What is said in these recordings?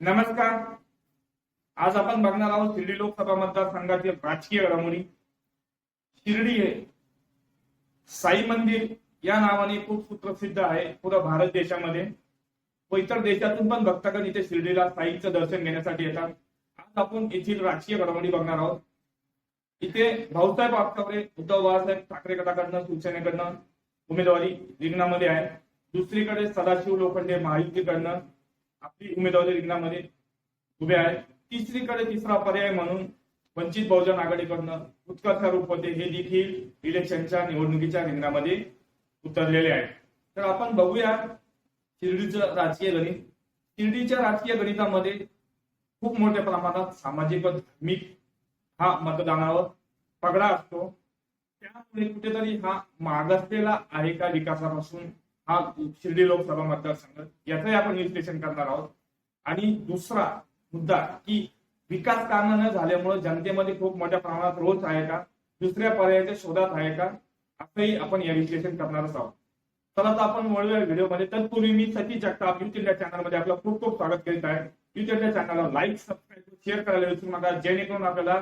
नमस्कार. आज आपण बघणार आहोत शिर्डी लोकसभा मतदारसंघातील राजकीय घडामोडी. शिर्डी हे साई मंदिर या नावाने खूप सुप्रसिद्ध आहे पुरा भारत देशामध्ये. व इतर देशातून पण भक्तगण इथे शिर्डीला साईचं दर्शन घेण्यासाठी येतात. आज आपण येथील राजकीय घडामोडी बघणार आहोत. इथे भाऊसाहेब आपटावरे उद्धव बाळासाहेब ठाकरे गटाकडनं शिवसेनेकडनं उमेदवारी रिंगणामध्ये आहे. दुसरीकडे सदाशिव लोखंडे महायुतीकडनं आपली उमेदवारी रिंगणामध्ये उभे आहे. तिसरीकडे तिसरा पर्याय म्हणून वंचित बहुजन आघाडीकडनं उत्कर्ष रूप होते हे देखील इलेक्शनच्या निवडणुकीच्या रिंगणामध्ये उतरलेले आहेत तर आपण बघूया शिर्डीचं राजकीय गणित. शिर्डीच्या राजकीय गणितामध्ये खूप मोठ्या प्रमाणात सामाजिक व धार्मिक हा मतदानावर पगडा असतो. त्यामुळे कुठेतरी हा मागासलेला आहे का विकासापासून हा शिर्डी लोकसभा मतदारसंघ याचंही आपण विश्लेषण करणार आहोत. आणि दुसरा मुद्दा की विकास कामं न झाल्यामुळे जनतेमध्ये खूप मोठ्या प्रमाणात रोष आहे का? दुसऱ्या पर्यायाच्या शोधात आहे का? असंही आपण या विश्लेषण करणारच आहोत. चला तर आपण वळूया व्हिडिओमध्ये. तत्पूर्वी मी सतीश जगताप युथ इंडिया चॅनलमध्ये आपलं खूप खूप स्वागत करीत आहे. युथ इंडिया चॅनलला लाईक सबस्क्राईब शेअर करायला विसरू नका. जेणेकरून आपल्याला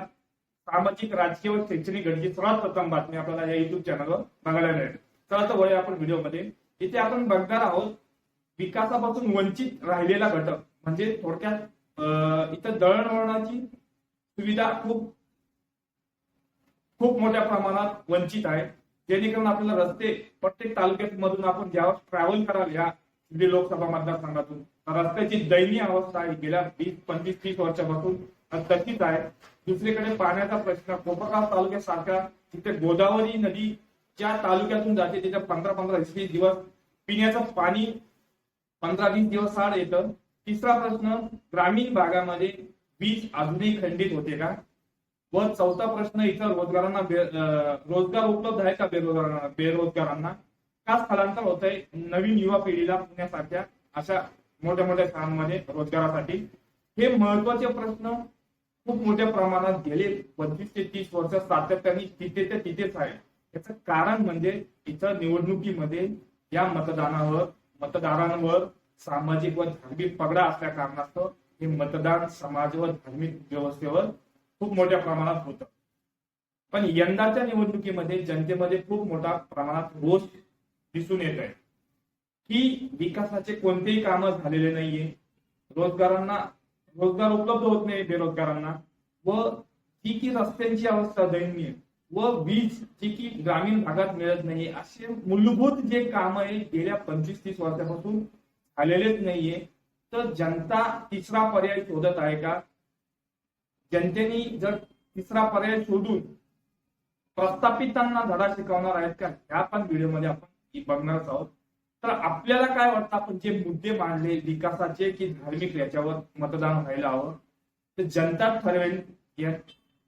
सामाजिक राजकीय व शैक्षणिक घडची सर्वात प्रथम बातमी आपल्याला या युट्यूब चॅनलवर बघायला मिळेल. चला तर वळूया आपण व्हिडिओमध्ये. इथे आपण बघणार आहोत विकासापासून वंचित राहिलेला घटक. म्हणजे थोडक्यात इथं दळणवळणाची सुविधा खूप खूप मोठ्या प्रमाणात वंचित आहे. जेणेकरून आपल्याला रस्ते प्रत्येक तालुक्यात मधून आपण ज्यावेळेस ट्रॅव्हल कराल या शिर्डी लोकसभा मतदारसंघातून रस्त्याची दयनीय अवस्था आहे. गेल्या वीस पंचवीस तीस वर्षापासून तशीच आहे. दुसरीकडे पाण्याचा प्रश्न कोपरगाव तालुक्यासारख्या तिथे गोदावरी नदी ज्या तालुक्यातून जाते तिथे पंधरा पंधरा वीस वीस दिवस पिण्याचं पाणी पंधरा वीस दिवस आड येतं. तिसरा प्रश्न ग्रामीण भागामध्ये वीज अजूनही खंडित होते का? व चौथा प्रश्न इथं रोजगारांना रोजगार उपलब्ध आहे का बेरोजगारांना बेरोजगारांना? का स्थलांतर होत आहे नवीन युवा पिढीला पुण्यासारख्या अशा मोठ्या मोठ्या स्थळांमध्ये रोजगारासाठी? हे महत्त्वाचे प्रश्न खूप मोठ्या प्रमाणात गेले. पंचवीस ते तीस वर्ष सातत्याने तिथे ते तिथेच आहे याचं कारण म्हणजे इथं निवडणुकीमध्ये या मतदानावर मतदारांवर सामाजिक व धार्मिक पगडा असल्या कारणास्तव हे मतदान समाज व धार्मिक व्यवस्थेवर खूप मोठ्या प्रमाणात होतं. पण यंदाच्या निवडणुकीमध्ये जनतेमध्ये खूप मोठ्या प्रमाणात रोष दिसून येत आहे. की विकासाचे कोणतेही काम झालेले नाहीये. रोजगारांना रोजगार उपलब्ध होत नाही बेरोजगारांना. व ती की रस्त्यांची अवस्था दयनीय व वीज जी की ग्रामीण भागात मिळत नाही. असे मूलभूत जे काम आहे गेल्या पंचवीस तीस वर्षापासून झालेलेच नाहीये. तर जनता तिसरा पर्याय शोधत आहे का? जनतेने जर तिसरा पर्याय शोधून प्रस्थापितांना धडा शिकवणार आहेत का? ह्या पण व्हिडिओमध्ये आपण बघणारच आहोत. तर आपल्याला काय वाटतं? आपण जे मुद्दे मांडले विकासाचे की धार्मिक याच्यावर मतदान व्हायला हवं? तर जनता ठरवेल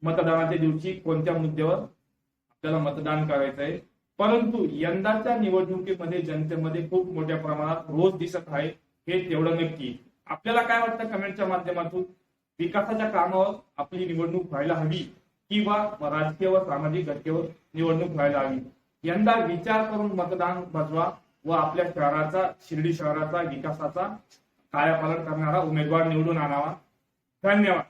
मतदानाच्या दिवशी कोणत्या मुद्द्यावर आपल्याला मतदान करायचं आहे? परंतु यंदाच्या निवडणुकीमध्ये जनतेमध्ये खूप मोठ्या प्रमाणात रोज दिसत आहे हे तेवढं नक्की. आपल्याला काय वाटतं कमेंटच्या माध्यमातून? विकासाच्या कामावर आपली निवडणूक व्हायला हवी किंवा राजकीय व सामाजिक घटकेवर निवडणूक व्हायला हवी? यंदा विचार करून मतदान बजवा व आपल्या शहराचा शिर्डी शहराचा विकासाचा कार्यपालन करणारा उमेदवार निवडून आणावा. धन्यवाद.